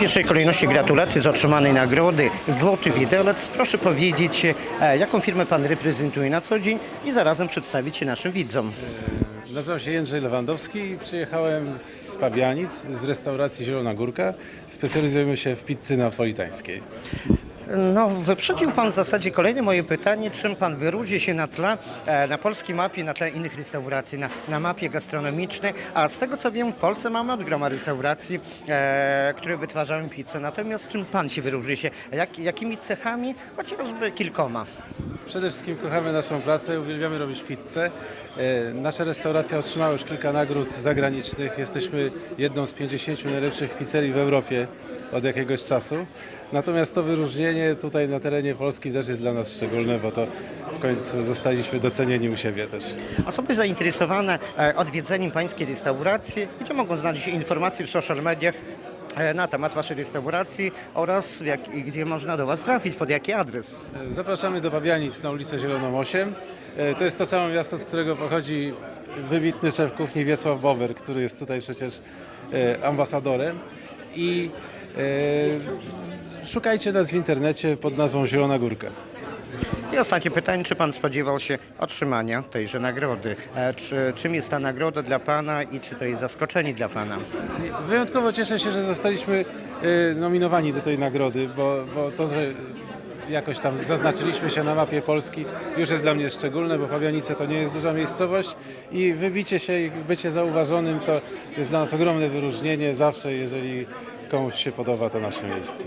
pierwszej kolejności gratulacje z otrzymanej nagrody Złoty Widelec. Proszę powiedzieć, e, jaką firmę Pan reprezentuje na co dzień i zarazem przedstawić się naszym widzom. Nazywam się Jędrzej Lewandowski i przyjechałem z Pabianic, z restauracji Zielona Górka. Specjalizujemy się w pizzy napolitańskiej. No, wyprzedził Pan w zasadzie kolejne moje pytanie, czym Pan wyróżni się na tle, na polskiej mapie, na tle innych restauracji, na, na mapie gastronomicznej, a z tego co wiem w Polsce mamy od groma restauracji, e, które wytwarzają pizzę, natomiast czym Pan się wyróżni się, Jak, jakimi cechami, chociażby kilkoma? Przede wszystkim kochamy naszą pracę, uwielbiamy robić pizzę. E, Nasza restauracja otrzymała już kilka nagród zagranicznych. Jesteśmy jedną z 50 najlepszych pizzerii w Europie od jakiegoś czasu. Natomiast to wyróżnienie tutaj na terenie Polski też jest dla nas szczególne, bo to w końcu zostaliśmy docenieni u siebie też. Osoby zainteresowane e, odwiedzeniem Pańskiej restauracji, gdzie mogą znaleźć informacje w social mediach e, na temat Waszej restauracji oraz jak, gdzie można do Was trafić, pod jaki adres? Zapraszamy do Pabianic na ulicę Zieloną 8. E, To jest to samo miasto, z którego pochodzi wybitny szef kuchni Wiesław Bober, który jest tutaj przecież e, ambasadorem. I e, szukajcie nas w internecie pod nazwą Zielona Górka. I ostatnie pytanie, czy Pan spodziewał się otrzymania tejże nagrody? E, Czy, czym jest ta nagroda dla Pana i czy to jest zaskoczenie dla Pana? Wyjątkowo cieszę się, że zostaliśmy e, nominowani do tej nagrody, bo, bo to, że jakoś tam zaznaczyliśmy się na mapie Polski już jest dla mnie szczególne, bo Pabianice to nie jest duża miejscowość i wybicie się i bycie zauważonym to jest dla nas ogromne wyróżnienie zawsze, jeżeli komuś się podoba to nasze miejsce.